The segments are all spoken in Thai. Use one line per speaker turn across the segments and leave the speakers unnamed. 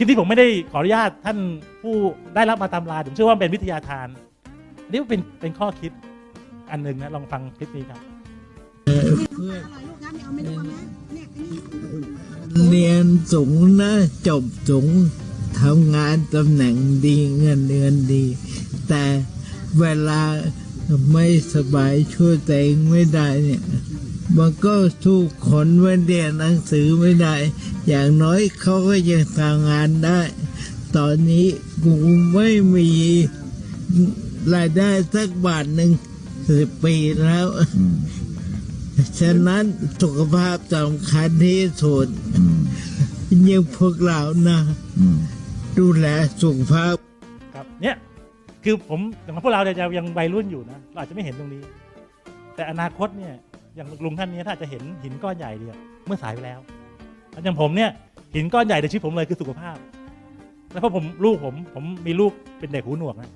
ลิปที่ผมไม่ได้ขออนุญาตท่านผู้ได้รับมาตามลาผมเชื่อว่าเป็นวิทยาทานอันนี่เป็นเป็นข้อคิดอันหนึ่งนะลองฟังคลิปนี้ครับ
เนี
ยนนี้
เรียนสูงนะจบสูงทำงานตำแหน่งดีเงินเดือนดี แต่เวลาไม่สบายช่วยตัวเองไม่ได้เนี่ย มันก็สู้คนไม่เรียนหนังสือไม่ได้ อย่างน้อยเขาก็ยังทำงานได้ ตอนนี้กูไม่มีรายได้สักบาทหนึ่งสิบปีแล้ว ฉะนั้นสุขภาพสำคัญที่สุดยิ่งพวกเรานะดูแลสุขภาพ
ครับเนี่ยคือผมอย่างพวกเราเนี่ยจะยังวัยรุ่นอยู่นะเราอาจจะไม่เห็นตรงนี้ แต่อนาคตเนี่ย อย่างลุงท่านนี้ถ้าจะเห็นหินก้อนใหญ่เนี่ยเมื่อสายไปแล้วอย่างผมเนี่ยหินก้อนใหญ่ในชีวิตผมเลยคือสุขภาพ แล้วเพราะผมลูกผม ผมมีลูกเป็นเด็กหูหนวกนะ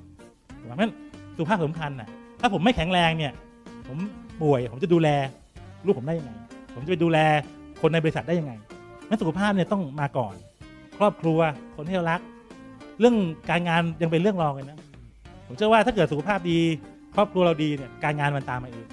ถูกไหมเพราะฉะนั้นสุขภาพสำคัญนะถ้าผมไม่แข็งแรงเนี่ย ผมป่วยผมจะดูแลลูกผมได้ยังไง ผมจะไปดูแลคนในบริษัทได้ยังไงงั้นสุขภาพเนี่ยต้องมาก่อน ครอบครัวคนที่เรารัก เรื่องการงานยังเป็นเรื่องรองเลยนะ ผมเชื่อว่าถ้าเกิดสุขภาพดี ครอบครัวเราดีเนี่ยการงานมันตามมาเอง